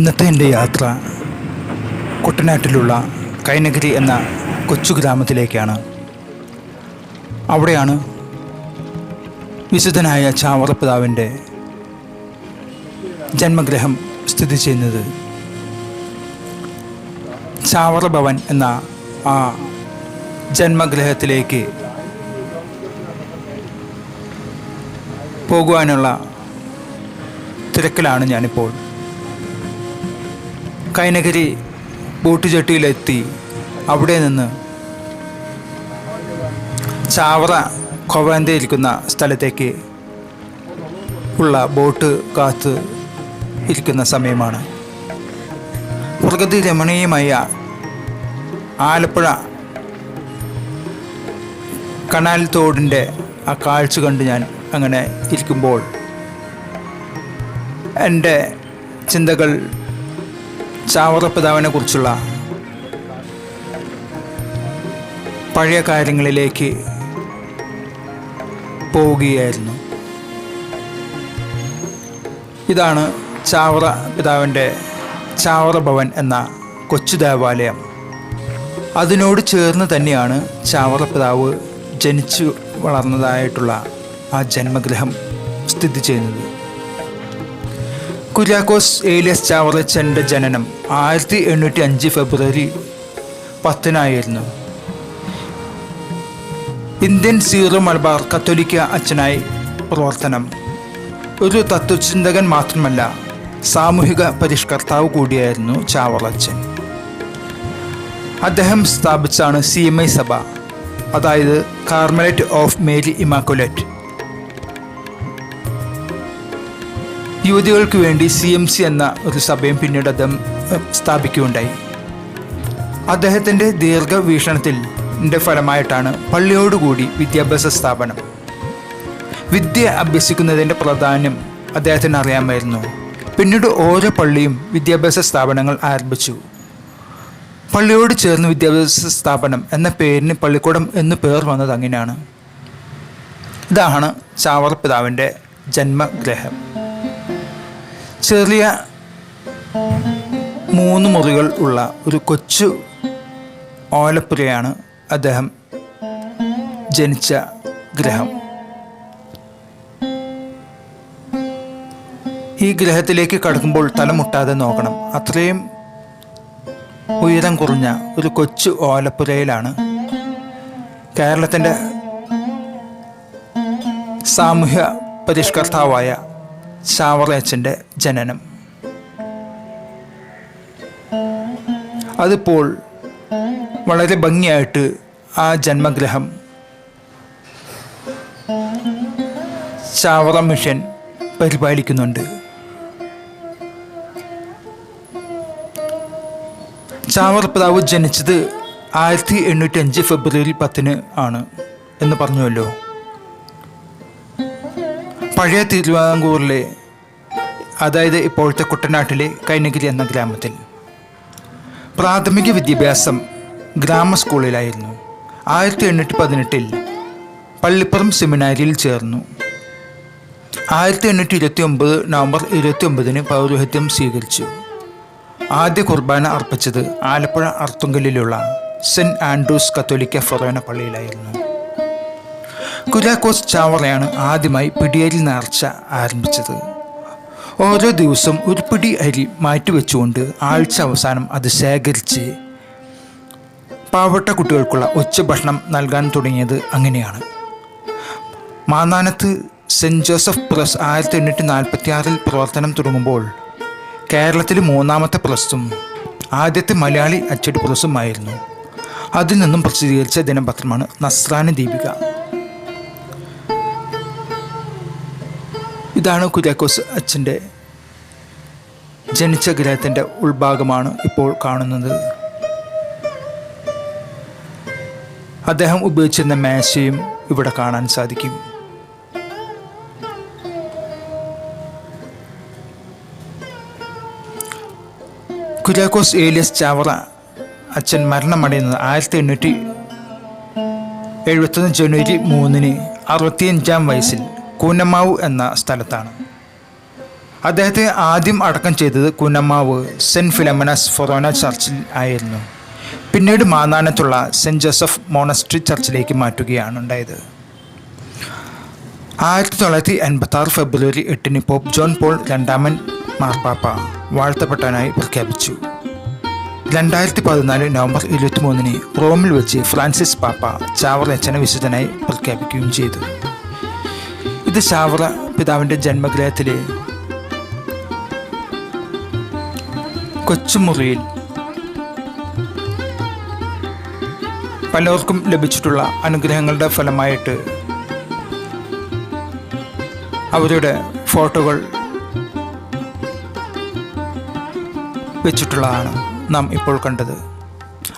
ഇന്നത്തെ എന്റെ യാത്ര കുട്ടനാട്ടിലുള്ള കൈനഗിരി എന്ന കൊച്ചു ഗ്രാമത്തിലേക്കാണ്. അവിടെയാണ് വിശുദ്ധനായ ചാവറപ്പിതാവിന്റെ ജന്മഗ്രഹം സ്ഥിതി ചെയ്യുന്നത്. ചാവറ ഭവൻ എന്ന ആ ജന്മഗ്രഹത്തിലേക്ക് പോകുവാനുള്ള തിരക്കിലാണ് ഞാനിപ്പോൾ. കൈനഗരി ബോട്ടുചട്ടിയിലെത്തി. അവിടെ നിന്ന് ചാവറ കൊവാന്തയിരിക്കുന്ന സ്ഥലത്തേക്ക് ഉള്ള ബോട്ട് കാത്ത് ഇരിക്കുന്ന സമയമാണ്. പ്രകൃതി രമണീയമായ ആലപ്പുഴ കനാൽ തോടിന്റെ ആ കാഴ്ച കണ്ട് ഞാൻ അങ്ങനെ ഇരിക്കുമ്പോൾ എന്റെ ചിന്തകൾ ചാവറപ്പിതാവിനെ കുറിച്ചുള്ള പഴയ കാര്യങ്ങളിലേക്ക് പോവുകയായിരുന്നു. ഇതാണ് ചാവറ പിതാവിന്റെ ചാവറ ഭവൻ എന്ന കൊച്ചു ദേവാലയം. അതിനോട് ചേർന്ന് തന്നെയാണ് ചാവറ പിതാവ് ജനിച്ചു വളർന്നതായിട്ടുള്ള ആ ജന്മഗ്രഹം സ്ഥിതി ചെയ്യുന്നത്. കുര്യാക്കോസ് ഏലിയസ് ചാവറച്ചന്റെ ജനനം ആയിരത്തി എണ്ണൂറ്റി അഞ്ച് ഫെബ്രുവരി പത്തിനായിരുന്നു. ഇന്ത്യൻ സീറോ മലബാർ കത്തോലിക്ക അച്ഛനായി പ്രവർത്തനം. ഒരു തത്വചിന്തകൻ മാത്രമല്ല സാമൂഹിക പരിഷ്കർത്താവ് കൂടിയായിരുന്നു ചാവറച്ചൻ. അദ്ദേഹം സ്ഥാപിച്ചാണ് സി എം ഐ സഭ അതായത് കാർമലറ്റ് ഓഫ് മേരി ഇമാക്കുലേറ്റ്. യുവതികൾക്ക് വേണ്ടി സി എം സി എന്ന ഒരു സഭയും പിന്നീട് അദ്ദേഹം സ്ഥാപിക്കുകയുണ്ടായി. അദ്ദേഹത്തിന്റെ ദീർഘവീക്ഷണത്തിൽ ഫലമായിട്ടാണ് പള്ളിയോടുകൂടി വിദ്യാഭ്യാസ സ്ഥാപനം. വിദ്യ അഭ്യസിക്കുന്നതിന്റെ പ്രാധാന്യം അദ്ദേഹത്തിന് അറിയാമായിരുന്നു. പിന്നീട് ഓരോ പള്ളിയും വിദ്യാഭ്യാസ സ്ഥാപനങ്ങൾ ആരംഭിച്ചു. പള്ളിയോട് ചേർന്ന് വിദ്യാഭ്യാസ സ്ഥാപനം എന്ന പേരിന് പള്ളിക്കൂടം എന്ന് പേർ വന്നത് അങ്ങനെയാണ്. ഇതാണ് ചാവർ പിതാവിന്റെ ജന്മഗ്രഹം. ചെറിയ മൂന്ന് മുറികൾ ഉള്ള ഒരു കൊച്ചു ഓലപ്പുരയാണ് അദ്ദേഹം ജനിച്ച ഗ്രഹം. ഈ ഗ്രഹത്തിലേക്ക് കടക്കുമ്പോൾ തലമുട്ടാതെ നോക്കണം. അത്രയും ഉയരം കുറഞ്ഞ ഒരു കൊച്ചു ഓലപ്പുരയിലാണ് കേരളത്തിന്റെ സാമൂഹ്യ പരിഷ്കർത്താവായ ചാവറയച്ചന്റെ ജനനം. അതിപ്പോൾ വളരെ ഭംഗിയായിട്ട് ആ ജന്മഗ്രഹം ചാവറ മിഷൻ പരിപാലിക്കുന്നുണ്ട്. ചാവറ പിതാവ് ജനിച്ചത് ആയിരത്തി എണ്ണൂറ്റി അഞ്ച് ഫെബ്രുവരി പത്തിന് ആണ് എന്ന് പറഞ്ഞുവല്ലോ. പഴയ തിരുവിതാംകൂറിലെ അതായത് ഇപ്പോഴത്തെ കുട്ടനാട്ടിലെ കൈനഗിരി എന്ന ഗ്രാമത്തിൽ പ്രാഥമിക വിദ്യാഭ്യാസം ഗ്രാമ സ്കൂളിലായിരുന്നു. ആയിരത്തി എണ്ണൂറ്റി പതിനെട്ടിൽ പള്ളിപ്പുറം സെമിനാരിയിൽ ചേർന്നു. ആയിരത്തി എണ്ണൂറ്റി ഇരുപത്തി ഒമ്പത് നവംബർ ഇരുപത്തി ഒമ്പതിന് പൗരോഹിത്യം സ്വീകരിച്ചു. ആദ്യ കുർബാന അർപ്പിച്ചത് ആലപ്പുഴ അർത്തുങ്കലിലുള്ള സെന്റ് ആൻഡ്രൂസ് കത്തോലിക്ക ഫൊറോന പള്ളിയിലായിരുന്നു. കുര്യാക്കോസ് ചാവറയാണ് ആദ്യമായി പിടിയരി നേർച്ച ആരംഭിച്ചത്. ഓരോ ദിവസം ഒരു പിടി അരി മാറ്റിവെച്ചുകൊണ്ട് ആഴ്ച അവസാനം അത് ശേഖരിച്ച് പാവപ്പെട്ട കുട്ടികൾക്കുള്ള ഉച്ചഭക്ഷണം നൽകാൻ തുടങ്ങിയത് അങ്ങനെയാണ്. മാന്നാനത്ത് സെന്റ് ജോസഫ് പ്രസ് ആയിരത്തി എണ്ണൂറ്റി നാൽപ്പത്തി ആറിൽ പ്രവർത്തനം തുടങ്ങുമ്പോൾ കേരളത്തിൽ മൂന്നാമത്തെ പ്രസ്സും ആദ്യത്തെ മലയാളി അച്ചടി പ്രസ്സുമായിരുന്നു. അതിൽ നിന്നും പ്രസിദ്ധീകരിച്ച ദിനപത്രമാണ് നസ്രാനി ദീപിക. ഇതാണ് കുര്യാക്കോസ് അച്ഛന്റെ ജനിച്ച ഗ്രഹത്തിന്റെ ഉൾഭാഗമാണ് ഇപ്പോൾ കാണുന്നത്. അദ്ദേഹം ഉപയോഗിച്ചിരുന്ന മേശയും ഇവിടെ കാണാൻ സാധിക്കും. കുര്യാക്കോസ് ഏലിയസ് ചാവറ അച്ഛൻ മരണമടയുന്നത് ആയിരത്തി എണ്ണൂറ്റി എഴുപത്തൊന്ന് ജനുവരി മൂന്നിന് അറുപത്തിയഞ്ചാം വയസ്സിൽ കൂനമാവ് എന്ന സ്ഥലത്താണ്. അദ്ദേഹത്തെ ആദ്യം അടക്കം ചെയ്തത് കുനമാവ് സെന്റ് ഫിലമനസ് ഫൊറോന ചർച്ചിൽ ആയിരുന്നു. പിന്നീട് മാന്നാനത്തുള്ള സെന്റ് ജോസഫ് മോണസ്ട്രി ചർച്ചിലേക്ക് മാറ്റുകയാണ് ഉണ്ടായത്. ആയിരത്തി തൊള്ളായിരത്തി എൺപത്തി ആറ് ഫെബ്രുവരി എട്ടിന് പോപ്പ് ജോൺ പോൾ രണ്ടാമൻ മാർപ്പാപ്പ വാഴ്ത്തപ്പെട്ടവനായി പ്രഖ്യാപിച്ചു. രണ്ടായിരത്തി പതിനാല് നവംബർ ഇരുപത്തി മൂന്നിന് റോമിൽ വെച്ച് ഫ്രാൻസിസ് പാപ്പ ചാവർ അച്ഛനെ വിശുദ്ധനായി പ്രഖ്യാപിക്കുകയും ചെയ്തു. ഇത് ചാവറ പിതാവിന്റെ ജന്മഗ്രഹത്തിലെ കൊച്ചുമുറിയിൽ പലർക്കും ലഭിച്ചിട്ടുള്ള അനുഗ്രഹങ്ങളുടെ ഫലമായിട്ട് അവരുടെ ഫോട്ടോകൾ വെച്ചിട്ടുള്ളതാണ് നാം ഇപ്പോൾ കണ്ടത്.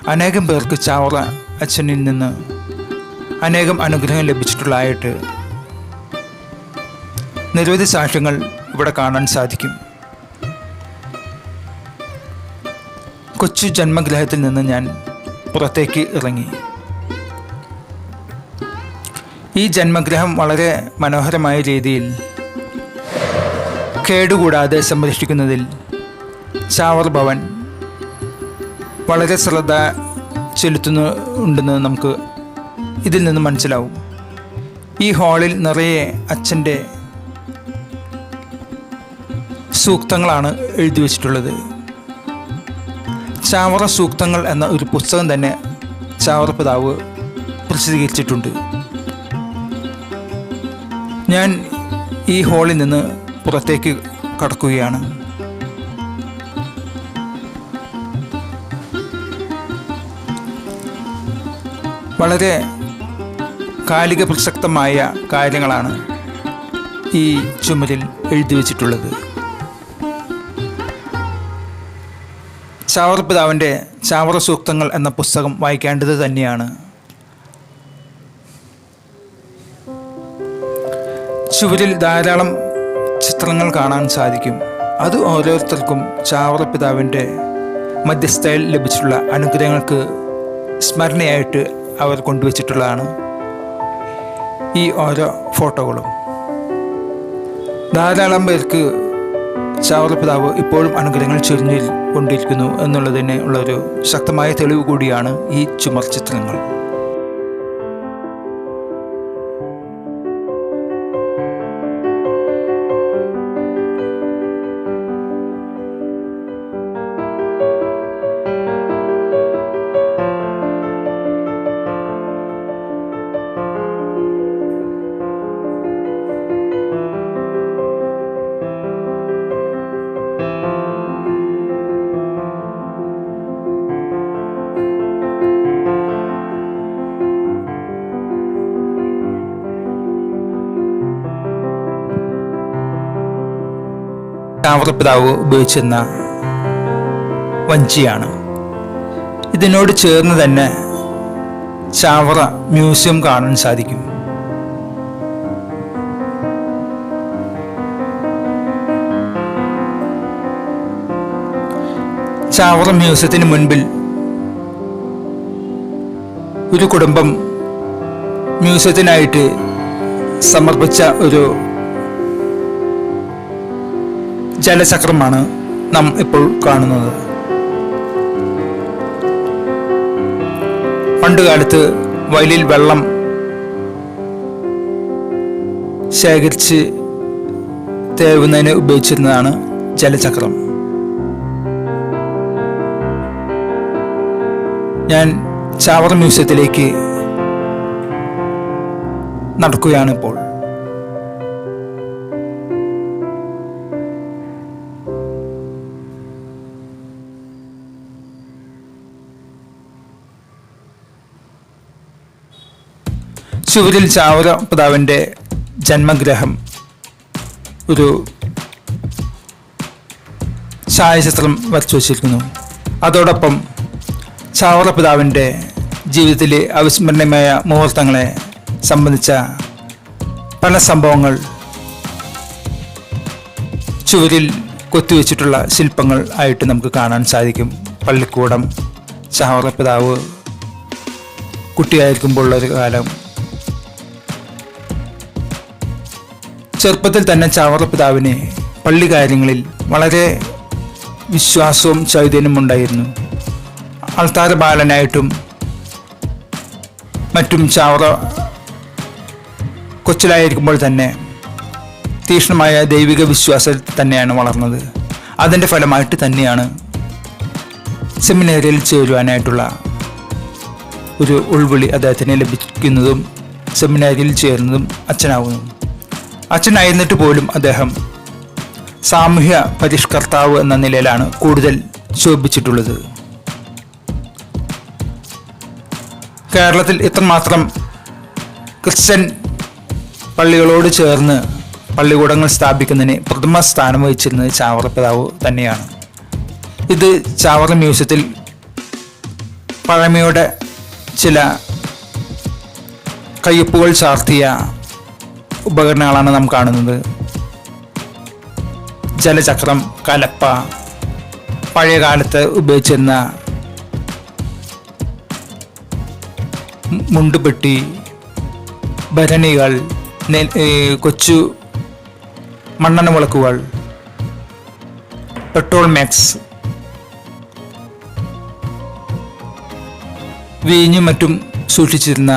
അനേകം പേർക്ക് ചാവറ അച്ഛനിൽ നിന്ന് അനേകം അനുഗ്രഹം ലഭിച്ചിട്ടുള്ളതായിട്ട് നിരവധി സാക്ഷ്യങ്ങൾ ഇവിടെ കാണാൻ സാധിക്കും. കൊച്ചു ജന്മഗ്രഹത്തിൽ നിന്ന് ഞാൻ പുറത്തേക്ക് ഇറങ്ങി. ഈ ജന്മഗ്രഹം വളരെ മനോഹരമായ രീതിയിൽ കേടുകൂടാതെ സംരക്ഷിക്കുന്നതിൽ ചാവർ ഭവൻ വളരെ ശ്രദ്ധ ചെലുത്തുന്നുണ്ടെന്ന് നമുക്ക് ഇതിൽ നിന്ന് മനസ്സിലാവും. ഈ ഹാളിൽ നിറയെ അച്ഛന്റെ സൂക്തങ്ങളാണ് എഴുതി വച്ചിട്ടുള്ളത്. ചാവറ സൂക്തങ്ങൾ എന്ന ഒരു പുസ്തകം തന്നെ ചാവറ പിതാവ് പ്രസിദ്ധീകരിച്ചിട്ടുണ്ട്. ഞാൻ ഈ ഹാളിൽ നിന്ന് പുറത്തേക്ക് കടക്കുകയാണ്. വളരെ കാലിക പ്രസക്തമായ കാര്യങ്ങളാണ് ഈ ചുമരിൽ എഴുതി വച്ചിട്ടുള്ളത്. ചാവറ പിതാവിന്റെ ചാവറ സൂക്തങ്ങൾ എന്ന പുസ്തകം വായിക്കേണ്ടത് തന്നെയാണ്. ചുവരിൽ ധാരാളം ചിത്രങ്ങൾ കാണാൻ സാധിക്കും. അത് ഓരോരുത്തർക്കും ചാവറ പിതാവിന്റെ മധ്യസ്ഥയിൽ ലഭിച്ചിട്ടുള്ള അനുഗ്രഹങ്ങൾക്ക് സ്മരണയായിട്ട് അവർ കൊണ്ടുവച്ചിട്ടുള്ളതാണ് ഈ ഓരോ ഫോട്ടോകളും. ധാരാളം പേർക്ക് ചാവറ പിതാവ് ഇപ്പോഴും അനുഗ്രഹങ്ങൾ ചൊരിഞ്ഞു കൊണ്ടിരിക്കുന്നു എന്നുള്ളതിനെ ഉള്ളൊരു ശക്തമായ തെളിവ് കൂടിയാണ് ഈ ചുമർ ചാവറപ്പിതാവ് ഉപയോഗിച്ചിരുന്ന വഞ്ചിയാണ്. ഇതിനോട് ചേർന്ന് തന്നെ ചാവറ മ്യൂസിയം കാണാൻ സാധിക്കും. ചാവറ മ്യൂസിയത്തിന് മുൻപിൽ ഒരു കുടുംബം മ്യൂസിയത്തിനായിട്ട് സമർപ്പിച്ച ഒരു ജലചക്രമാണ് നാം ഇപ്പോൾ കാണുന്നത്. പണ്ടുകാലത്ത് വയലിൽ വെള്ളം ശേഖരിച്ച് തേവുന്നതിന് ഉപയോഗിച്ചിരുന്നതാണ് ജലചക്രം. ഞാൻ ചാവർ മ്യൂസിയത്തിലേക്ക് നടക്കുകയാണ് ഇപ്പോൾ. ചുവരിൽ ചാവറ പിതാവിന്റെ ജന്മഗ്രഹം. ഒരു ഛായാചിത്രം വരച്ചു വച്ചിരിക്കുന്നു. അതോടൊപ്പം ചാവറ പിതാവിന്റെ ജീവിതത്തിലെ അവിസ്മരണീയമായ മുഹൂർത്തങ്ങളെ സംബന്ധിച്ച പല സംഭവങ്ങൾ ചുവരിൽ കൊത്തിവെച്ചിട്ടുള്ള ശില്പങ്ങൾ ആയിട്ട് നമുക്ക് കാണാൻ സാധിക്കും. പള്ളിക്കൂടം ചാവറ പിതാവ് കുട്ടിയായിരിക്കുമ്പോൾ ഒരു കാലം ചെറുപ്പത്തിൽ തന്നെ ചാവറ പിതാവിന് പള്ളി കാര്യങ്ങളിൽ വളരെ വിശ്വാസവും ചൈതന്യവും ഉണ്ടായിരുന്നു. ആൾത്താര ബാലനായിട്ടും മറ്റും ചാവറ കൊച്ചിലായിരിക്കുമ്പോൾ തന്നെ തീക്ഷ്ണമായ ദൈവിക വിശ്വാസത്തിൽ തന്നെയാണ് വളർന്നത്. അതിന്റെ ഫലമായിട്ട് തന്നെയാണ് സെമിനേറിയിൽ ചേരുവാനായിട്ടുള്ള ഒരു ഉൾവിളി അദ്ദേഹത്തിന് ലഭിക്കുന്നതും സെമിനാരിയിൽ ചേരുന്നതും അച്ഛനാവുന്നതും. അച്ഛനായിരുന്നിട്ട് പോലും അദ്ദേഹം സാമൂഹ്യ പരിഷ്കർത്താവ് എന്ന നിലയിലാണ് കൂടുതൽ ശോഭിച്ചിട്ടുള്ളത്. കേരളത്തിൽ ഇത്രമാത്രം ക്രിസ്ത്യൻ പള്ളികളോട് ചേർന്ന് പള്ളികൂടങ്ങൾ സ്ഥാപിക്കുന്നതിന് പ്രഥമ സ്ഥാനം വഹിച്ചിരുന്നത് ചാവറ പിതാവ് തന്നെയാണ്. ഇത് ചാവറ മ്യൂസിയത്തിൽ പഴമയുടെ ചില കയ്യൊപ്പുകൾ ചാർത്തിയ ഉപകരണങ്ങളാണ് നാം കാണുന്നത്. ജലചക്രം കലപ്പ പഴയ കാലത്ത് ഉപയോഗിച്ചിരുന്ന മുണ്ടുപെട്ടി ഭരണികൾ കൊച്ചു മണ്ണെണ്ണ വിളക്കുകൾ പെട്രോൾ മാക്സ് വീഞ്ഞും മറ്റും സൂക്ഷിച്ചിരുന്ന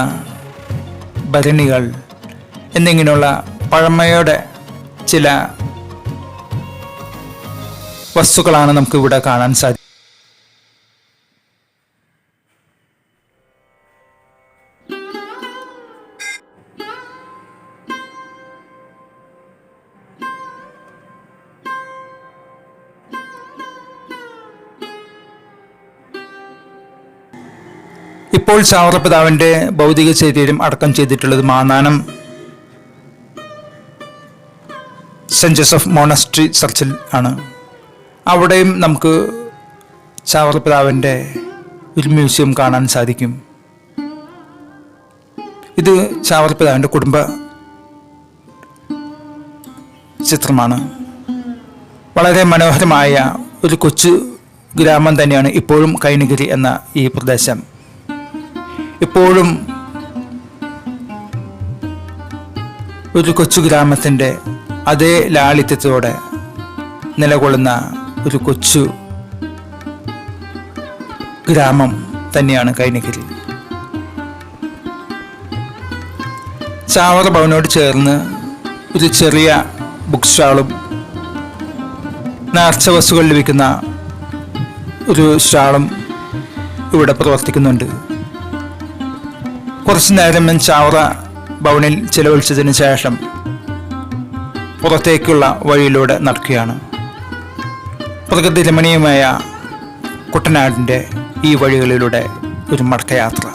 ഭരണികൾ എന്നിങ്ങനെയുള്ള പഴമയുടെ ചില വസ്തുക്കളാണ് നമുക്ക് ഇവിടെ കാണാൻ സാധിക്കും ഇപ്പോൾ ചാവറപ്പിതാവിന്റെ ഭൗതിക ശരീരം അടക്കം ചെയ്തിട്ടുള്ളത് മാന്നാനം സെന്റ് ജോസഫ് മോണസ്ട്രി ചർച്ചിൽ ആണ്. അവിടെയും നമുക്ക് ചാവറപ്പിതാവിന്റെ ഒരു മ്യൂസിയം കാണാൻ സാധിക്കും. ഇത് ചാവറപ്പിതാവിന്റെ കുടുംബ ചിത്രമാണ്. വളരെ മനോഹരമായ ഒരു കൊച്ചു ഗ്രാമം തന്നെയാണ് ഇപ്പോഴും കൈനഗിരി എന്ന ഈ പ്രദേശം. ഇപ്പോഴും ഒരു കൊച്ചു ഗ്രാമത്തിന്റെ അതേ ലാളിത്യത്തോടെ നിലകൊള്ളുന്ന ഒരു കൊച്ചു ഗ്രാമം തന്നെയാണ് കൈനഗിരി. ചാവറ ഭവനോട് ചേർന്ന് ഒരു ചെറിയ ബുക്ക് സ്റ്റാളും നേർച്ച വസ്തുക്കൾ ലഭിക്കുന്ന ഒരു സ്റ്റാളും ഇവിടെ പ്രവർത്തിക്കുന്നുണ്ട്. കുറച്ച് നേരം ഞാൻ ചാവറ ഭവനിൽ ചിലവഴിച്ചതിന് ശേഷം പുറത്തേക്കുള്ള വഴിയിലൂടെ നടക്കുകയാണ്. പ്രകൃതി രമണീയമായ കുട്ടനാടിന്റെ ഈ വഴികളിലൂടെ ഒരു മടക്കയാത്ര